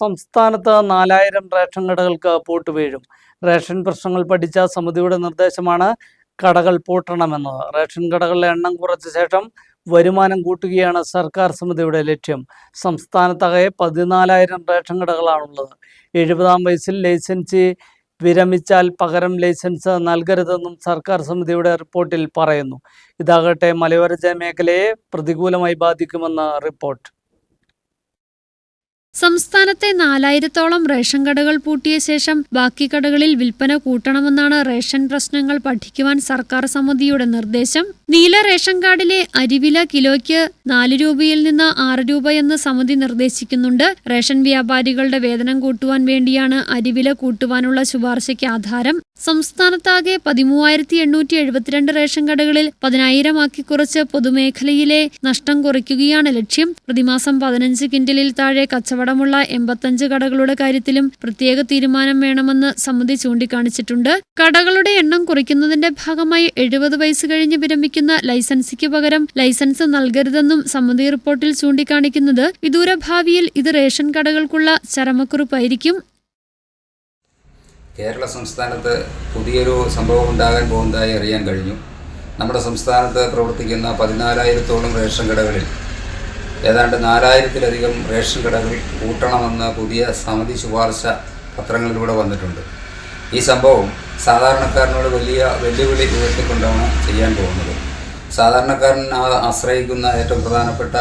സംസ്ഥാനത്ത് നാലായിരം റേഷൻ കടകൾക്ക് പൂട്ട് വീഴും. റേഷൻ പ്രശ്നങ്ങൾ പഠിച്ച സമിതിയുടെ നിർദ്ദേശമാണ് കടകൾ പൂട്ടണമെന്നത് റേഷൻ കടകളുടെ എണ്ണം കുറച്ച ശേഷം വരുമാനം കൂട്ടുകയാണ് സർക്കാർ സമിതിയുടെ ലക്ഷ്യം. സംസ്ഥാനത്തകെ പതിനാലായിരം റേഷൻ കടകളാണുള്ളത്. എഴുപതാം വയസ്സിൽ ലൈസൻസ് വിരമിച്ചാൽ പകരം ലൈസൻസ് നൽകരുതെന്നും സർക്കാർ സമിതിയുടെ റിപ്പോർട്ടിൽ പറയുന്നു. ഇതാകട്ടെ മലയോര മേഖലയെ പ്രതികൂലമായി ബാധിക്കുമെന്ന് റിപ്പോർട്ട്. സംസ്ഥാനത്തെ നാലായിരത്തോളം റേഷൻ കടകൾ പൂട്ടിയ ശേഷം ബാക്കി കടകളിൽ വിൽപ്പന കൂട്ടണമെന്നാണ് റേഷൻ പ്രശ്നങ്ങൾ പഠിക്കുവാൻ സർക്കാർ സമിതിയുടെ നിർദ്ദേശം. നീല റേഷൻ കാർഡിലെ അരിവില കിലോയ്ക്ക് നാല് രൂപയിൽ നിന്ന് ആറ് രൂപ എന്ന് സമിതി നിർദ്ദേശിക്കുന്നുണ്ട്. റേഷൻ വ്യാപാരികളുടെ വേതനം കൂട്ടുവാൻ വേണ്ടിയാണ് അരിവില കൂട്ടുവാനുള്ള ശുപാർശയ്ക്ക് ആധാരം. സംസ്ഥാനത്താകെ പതിമൂവായിരത്തി എണ്ണൂറ്റി എഴുപത്തിരണ്ട് റേഷൻ കടകളിൽ പതിനായിരമാക്കി കുറച്ച് പൊതുമേഖലയിലെ നഷ്ടം കുറയ്ക്കുകയാണ് ലക്ഷ്യം. പ്രതിമാസം പതിനഞ്ച് ക്വിന്റലിൽ താഴെ കച്ചവടമുള്ള എൺപത്തഞ്ച് കടകളുടെ കാര്യത്തിലും പ്രത്യേക തീരുമാനം വേണമെന്ന് സമിതി ചൂണ്ടിക്കാണിച്ചിട്ടുണ്ട്. കടകളുടെ എണ്ണം കുറയ്ക്കുന്നതിന്റെ ഭാഗമായി എഴുപത് വയസ്സ് കഴിഞ്ഞ് വിരമിക്കുന്ന ലൈസൻസിക്ക് പകരം ലൈസൻസ് നൽകരുതെന്നും സമിതി റിപ്പോർട്ടിൽ ചൂണ്ടിക്കാണിക്കുന്നത് വിദൂര ഭാവിയിൽ ഇത് റേഷൻ കടകൾക്കുള്ള ചരമക്കുറിപ്പായിരിക്കും. കേരള സംസ്ഥാനത്ത് പുതിയൊരു സംഭവം ഉണ്ടാകാൻ പോകുന്നതായി അറിയാൻ കഴിഞ്ഞു. നമ്മുടെ സംസ്ഥാനത്ത് പ്രവർത്തിക്കുന്ന പതിനാലായിരത്തോളം റേഷൻ കടകളിൽ ഏതാണ്ട് നാലായിരത്തിലധികം റേഷൻ കടകൾ കൂട്ടണമെന്ന പുതിയ സമിതി ശുപാർശ പത്രങ്ങളിലൂടെ വന്നിട്ടുണ്ട്. ഈ സംഭവം സാധാരണക്കാരനോട് വലിയ വെല്ലുവിളി ഉയർത്തിക്കൊണ്ടാണ് ചെയ്യാൻ പോകുന്നത്. സാധാരണക്കാരൻ ആശ്രയിക്കുന്ന ഏറ്റവും പ്രധാനപ്പെട്ട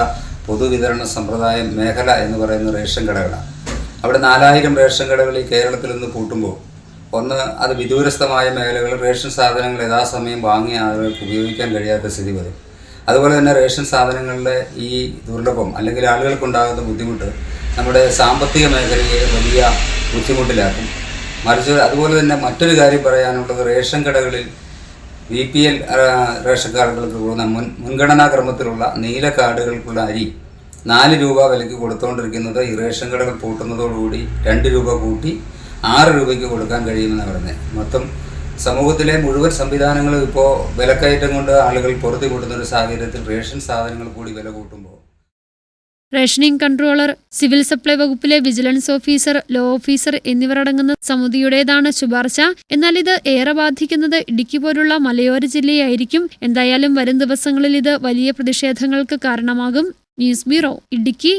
പൊതുവിതരണ സമ്പ്രദായം മേഖല എന്ന് പറയുന്ന റേഷൻ കടകളാണ്. അവിടെ നാലായിരം റേഷൻ കടകൾ ഈ കേരളത്തിൽ നിന്ന് പൂട്ടുമ്പോൾ ഒന്ന് അത് വിദൂരസ്ഥമായ മേഖലകളിൽ റേഷൻ സാധനങ്ങൾ യഥാസമയം വാങ്ങിയ ആളുകൾക്ക് ഉപയോഗിക്കാൻ കഴിയാത്ത സ്ഥിതി വരും. അതുപോലെ തന്നെ റേഷൻ സാധനങ്ങളുടെ ഈ ദുർലഭം അല്ലെങ്കിൽ ആളുകൾക്കുണ്ടാകുന്ന ബുദ്ധിമുട്ട് നമ്മുടെ സാമ്പത്തിക മേഖലയെ വലിയ ബുദ്ധിമുട്ടിലാക്കും. മറിച്ച് അതുപോലെ തന്നെ മറ്റൊരു കാര്യം പറയാനുള്ളത് റേഷൻ കടകളിൽ ബി പി എൽ റേഷൻ കാർഡുകൾക്ക് കൊടുക്കുന്ന മുൻ മുൻഗണനാ ക്രമത്തിലുള്ള നീല കാർഡുകൾക്കുള്ള അരി നാല് രൂപ വിലയ്ക്ക് കൊടുത്തുകൊണ്ടിരിക്കുന്നത് ഈ റേഷൻ കടകൾ പൂട്ടുന്നതോടുകൂടി രണ്ട് രൂപ കൂട്ടി ആറ് രൂപയ്ക്ക് കൊടുക്കാൻ കഴിയുമെന്നാണ് പറഞ്ഞത് മൊത്തം സമൂഹത്തിലെ മുഴുവൻ സംവിധാനങ്ങളും ഇപ്പോൾ വിലക്കയറ്റം കൊണ്ട് ആളുകൾ പുറത്തു കൂട്ടുന്ന ഒരു സാഹചര്യത്തിൽ റേഷൻ സാധനങ്ങൾ കൂടി വില കൂട്ടുമ്പോൾ റേഷനിംഗ് കൺട്രോളർ സിവിൽ സപ്ലൈ വകുപ്പിലെ വിജിലൻസ് ഓഫീസർ ലോ ഓഫീസർ എന്നിവരടങ്ങുന്ന സമിതിയുടേതാണ് ശുപാർശ. എന്നാൽ ഇത് ഏറെ ബാധിക്കുന്നത് ഇടുക്കി പോലുള്ള മലയോര ജില്ലയായിരിക്കും. എന്തായാലും വരും ദിവസങ്ങളിൽ ഇത് വലിയ പ്രതിഷേധങ്ങൾക്ക് കാരണമാകും. News bureau Idukki.